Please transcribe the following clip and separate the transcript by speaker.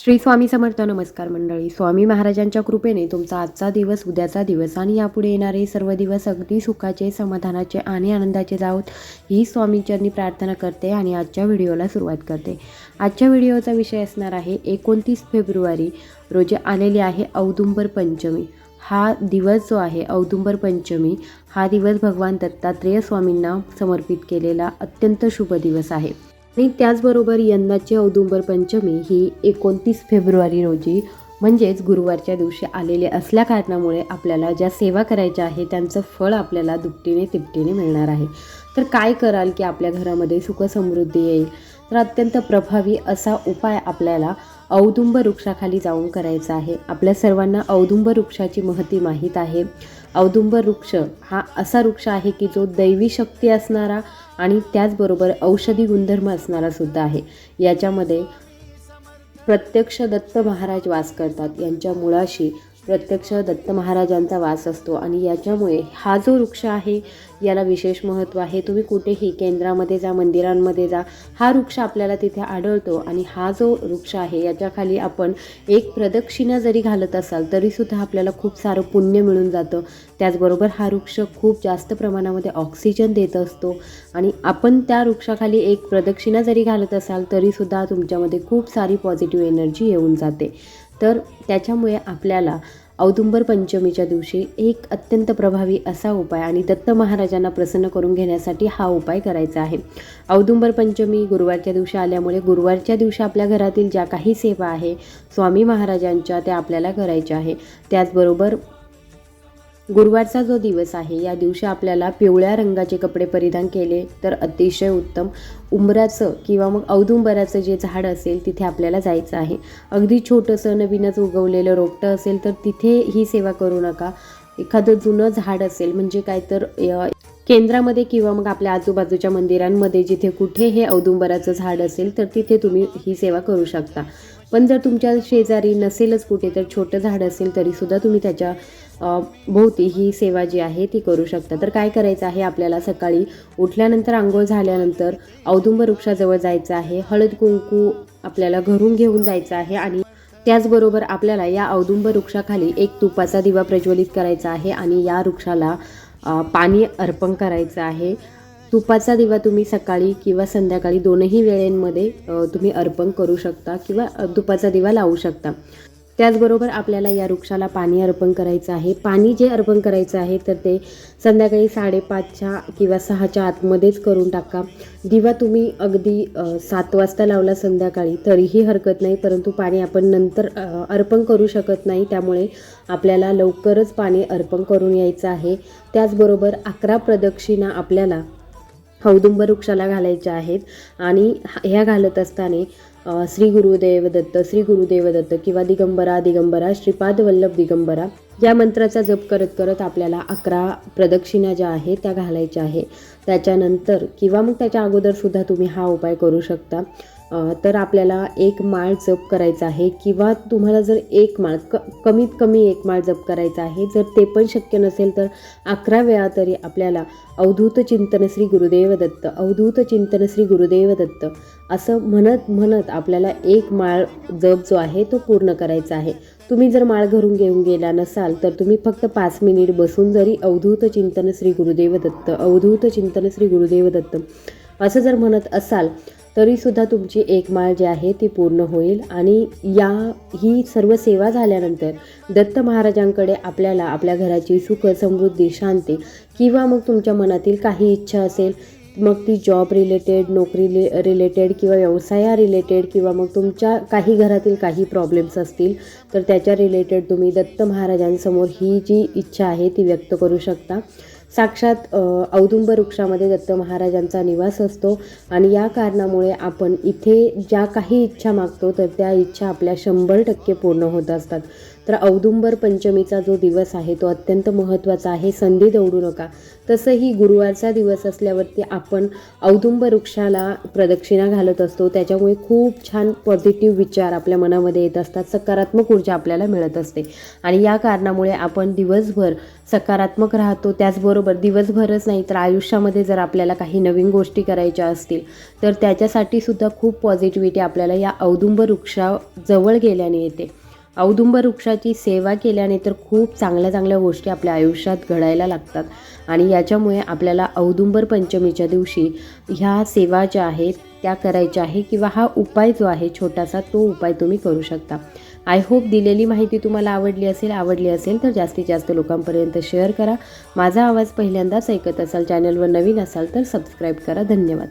Speaker 1: श्री स्वामी समर्थ नमस्कार मंडळी. स्वामी महाराजांच्या कृपेने तुमचा आजचा दिवस उद्याचा दिवस आणि यापुढे येणारे सर्व दिवस अगदी सुखाचे समाधानाचे आणि आनंदाचे जाऊत ही स्वामींचरणी प्रार्थना करते आणि आजच्या व्हिडिओला सुरुवात करते. आजच्या व्हिडिओचा विषय असणार आहे एकोणतीस फेब्रुवारी रोजी आलेली आहे औदुंबर पंचमी. हा दिवस जो आहे औदुंबर पंचमी हा दिवस भगवान दत्तात्रेय स्वामींना समर्पित केलेला अत्यंत शुभ दिवस आहे. आणि त्याचबरोबर यंदाची औदुंबर पंचमी ही एकोणतीस फेब्रुवारी रोजी म्हणजेच गुरुवारच्या दिवशी आलेले असल्या कारणामुळे आपल्याला ज्या सेवा करायच्या आहे त्यांचं फळ आपल्याला दुपटीने तिपटीने मिळणार आहे. तर काय कराल की आपल्या घरामध्ये सुखसमृद्धी येईल? तर अत्यंत प्रभावी असा उपाय आपल्याला औदुंब वृक्षाखाली जाऊन करायचा आहे. आपल्या सर्वांना औदुंब वृक्षाची महती माहीत आहे. औदुंब वृक्ष हा असा वृक्ष आहे की जो दैवी शक्ती असणारा आणि त्याचबरोबर औषधी गुणधर्म असणारा सुद्धा आहे. याच्यामध्ये प्रत्यक्ष दत्त महाराज वास करतात. यांच्या मुळाशी प्रत्यक्ष दत्त महाराजांचा वास असतो आणि याच्यामुळे हा जो वृक्ष आहे याला विशेष महत्त्व आहे. तुम्ही कुठेही केंद्रामध्ये जा मंदिरांमध्ये जा हा वृक्ष आपल्याला तिथे आढळतो आणि हा जो वृक्ष आहे याच्याखाली आपण एक प्रदक्षिणा जरी घालत असाल तरीसुद्धा आपल्याला खूप सारं पुण्य मिळून जातं. त्याचबरोबर हा वृक्ष खूप जास्त प्रमाणामध्ये ऑक्सिजन देत असतो आणि आपण त्या वृक्षाखाली एक प्रदक्षिणा जरी घालत असाल तरीसुद्धा तुमच्यामध्ये खूप सारी पॉझिटिव्ह एनर्जी येऊन जाते. तर त्याच्यामुळे आपल्याला औदुंबर पंचमीच्या दिवशी एक अत्यंत प्रभावी असा उपाय आणि दत्त महाराजांना प्रसन्न करून घेण्यासाठी हा उपाय करायचा आहे. औदुंबर पंचमी गुरुवारच्या दिवशी आल्यामुळे गुरुवारच्या दिवशी आपल्या घरातील ज्या काही सेवा आहे स्वामी महाराजांच्या त्या आपल्याला करायच्या आहे. त्याचबरोबर गुरुवारचा जो दिवस आहे या दिवशी आपल्याला पिवळ्या रंगाचे कपडे परिधान केले तर अतिशय उत्तम. उंबराचं किंवा मग औदुंबराचं जे झाड असेल तिथे आपल्याला जायचं आहे. अगदी छोटंसं नवीनच उगवलेलं रोपटं असेल तर तिथे ही सेवा करू नका. एखादं जुनं झाड असेल म्हणजे काय तर केंद्रामध्ये किंवा मग आपल्या आजूबाजूच्या मंदिरांमध्ये जिथे कुठे हे औदुंबराचं झाड असेल तर तिथे तुम्ही ही सेवा करू शकता. पण जर तुमच्या शेजारी नसेलच कुठे तर छोटं झाड असेल तरीसुद्धा तुम्ही त्याच्या भोवती ही सेवा जी आहे ती करू शकता. तर काय करायचं आहे आपल्याला सकाळी उठल्यानंतर आंघोळ झाल्यानंतर औदुंब वृक्षाजवळ जायचं आहे हळद कुंकू आपल्याला घरून घेऊन जायचं आहे आणि त्याचबरोबर आपल्याला या औदुंब वृक्षाखाली एक तुपाचा दिवा प्रज्वलित करायचा आहे आणि या वृक्षाला पाणी अर्पण करायचं आहे. तुपाचा दिवा तुम्ही सकाळी किंवा संध्याकाळी दोनही वेळेंमध्ये तुम्ही अर्पण करू शकता किंवा तुपाचा दिवा लावू शकता. त्याचबरोबर आपल्याला या वृक्षाला पाणी अर्पण करायचं आहे. पाणी जे अर्पण करायचं आहे तर ते संध्याकाळी साडेपाचच्या किंवा सहाच्या आतमध्येच करून टाका. दिवा तुम्ही अगदी सात वाजता लावला संध्याकाळी तरीही हरकत नाही परंतु पाणी आपण नंतर अर्पण करू शकत नाही. त्यामुळे आपल्याला लवकरच पाणी अर्पण करून यायचं आहे. त्याचबरोबर अकरा प्रदक्षिणा आपल्याला औदुंब वृक्षाला घालायच्या आहेत. आणि ह्या घालत असताना श्री गुरुदेव दत्त श्री गुरुदेव दत्त किंवा दिगंबरा दिगंबरा श्रीपाद वल्लभ दिगंबरा या मंत्राचा जप करत करत आपल्याला अकरा प्रदक्षिणा ज्या आहेत त्या घालायच्या आहे त्याच्यानंतर किंवा मग त्याच्या अगोदरसुद्धा तुम्ही हा उपाय करू शकता. तर आपल्याला एक माळ जप करायचा आहे किंवा तुम्हाला जर एक माळ क कमीत कमी एक माळ जप करायचा आहे जर ते पण शक्य नसेल तर अकरा वेळा तरी आपल्याला अवधूत चिंतन श्री गुरुदेव दत्त अवधूत चिंतन श्री गुरुदेव दत्त असं म्हणत म्हणत आपल्याला एक माळ जप जो आहे तो पूर्ण करायचा आहे. तुम्ही जर माळ घरून घेऊन गेला नसाल तर तुम्ही फक्त पाच मिनिट बसून जरी अवधूत चिंतन श्री गुरुदेव दत्त अवधूत चिंतन श्री गुरुदेव दत्त असं जर म्हणत असाल तरीसुद्धा तुमची एक माळ जी आहे ती पूर्ण होईल. आणि या ही सर्व सेवा झाल्यानंतर दत्त महाराजांकडे आपल्याला आपल्या घराची सुख समृद्धी शांती किंवा मग तुमच्या मनातील काही इच्छा असेल मग ती जॉब रिलेटेड नोकरी रिलेटेड किंवा व्यवसाया रिलेटेड किंवा मग तुमच्या काही घरातील काही प्रॉब्लेम्स असतील तर त्याच्या रिलेटेड तुम्ही दत्त महाराजांसमोर ही जी इच्छा आहे ती व्यक्त करू शकता. साक्षात औदुंब वृक्षामध्ये दत्त महाराजांचा निवास असतो आणि या कारणामुळे आपण इथे ज्या काही इच्छा मागतो तर त्या इच्छा आपल्या शंभर टक्के पूर्ण होत असतात. तर औदुंबर पंचमीचा जो दिवस आहे तो अत्यंत महत्त्वाचा आहे. संधी दौडू नका. तसंही गुरुवारचा दिवस असल्यावरती आपण औदुंबर वृक्षाला प्रदक्षिणा घालत असतो. त्याच्यामुळे खूप छान पॉझिटिव्ह विचार आपल्या मनामध्ये येत असतात. सकारात्मक ऊर्जा आपल्याला मिळत असते. आणि या कारणामुळे आपण दिवसभर सकारात्मक राहतो. त्याचबरोबर दिवसभरच नाही तर आयुष्यामध्ये जर आपल्याला काही नवीन गोष्टी करायच्या असतील तर त्याच्यासाठी सुद्धा खूप पॉझिटिव्हिटी आपल्याला या औदुंबर वृक्षाजवळ गेल्याने येते. औदुंबर वृक्षाची सेवा केल्याने तर खूप चांगल्या चांगल्या गोष्टी आपल्या आयुष्यात घडायला लागतात. आणि याच्यामुळे आपल्याला औदुंबर पंचमीच्या दिवशी ह्या सेवा ज्या आहेत त्या करायच्या आहे किंवा हा उपाय जो आहे छोटासा तो उपाय तुम्ही करू शकता. आय होप दिलेली माहिती तुम्हाला आवडली असेल आवडली असेल तर जास्तीत जास्त लोकांपर्यंत शेअर करा. माझा आवाज पहिल्यांदाच ऐकत असाल चॅनलवर नवीन असाल तर सबस्क्राईब करा. धन्यवाद.